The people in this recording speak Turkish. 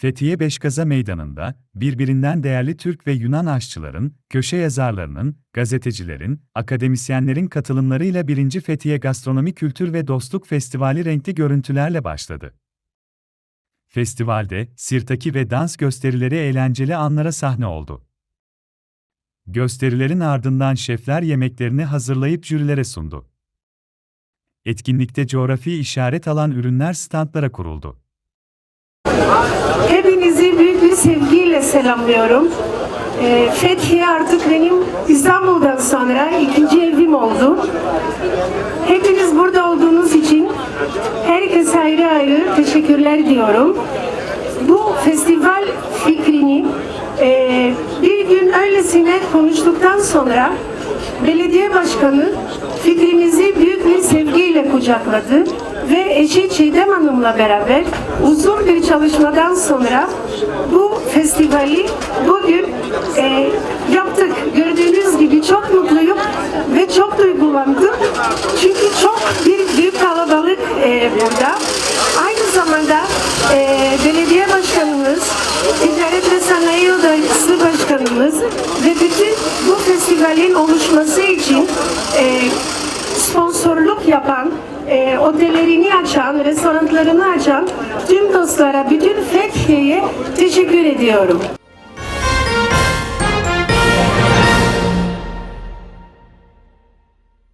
Fethiye Beşkaza Meydanı'nda, birbirinden değerli Türk ve Yunan aşçıların, köşe yazarlarının, gazetecilerin, akademisyenlerin katılımlarıyla 1. Fethiye Gastronomi Kültür ve Dostluk Festivali renkli görüntülerle başladı. Festivalde, sirtaki ve dans gösterileri eğlenceli anlara sahne oldu. Gösterilerin ardından şefler yemeklerini hazırlayıp jürilere sundu. Etkinlikte coğrafi işaret alan ürünler standlara kuruldu. Hepinizi büyük bir sevgiyle selamlıyorum. Ee, Fethiye artık benim İstanbul'dan sonra ikinci evim oldu. Hepiniz burada olduğunuz için herkese ayrı ayrı teşekkürler diyorum. Bu festival fikrini e, bir gün öylesine konuştuktan sonra belediye başkanı fikrimizi büyük bir sevgiyle kucakladı ve eşi Çiğdem Hanım'la beraber uzun bir çalışmadan sonra bu festivali bugün e, yaptık. Gördüğünüz gibi çok mutluyum ve çok duygulandım. Çünkü çok bir büyük kalabalık e, burada. Aynı zamanda e, belediye başkanımız, Ticaret ve Sanayi Odası Başkanımız ve bütün bu festivalin oluşması için e, sponsorluk yapan, e, otellerini açan, restoranlarını açan tüm dostlara, bütün Fethiye'ye teşekkür ediyorum.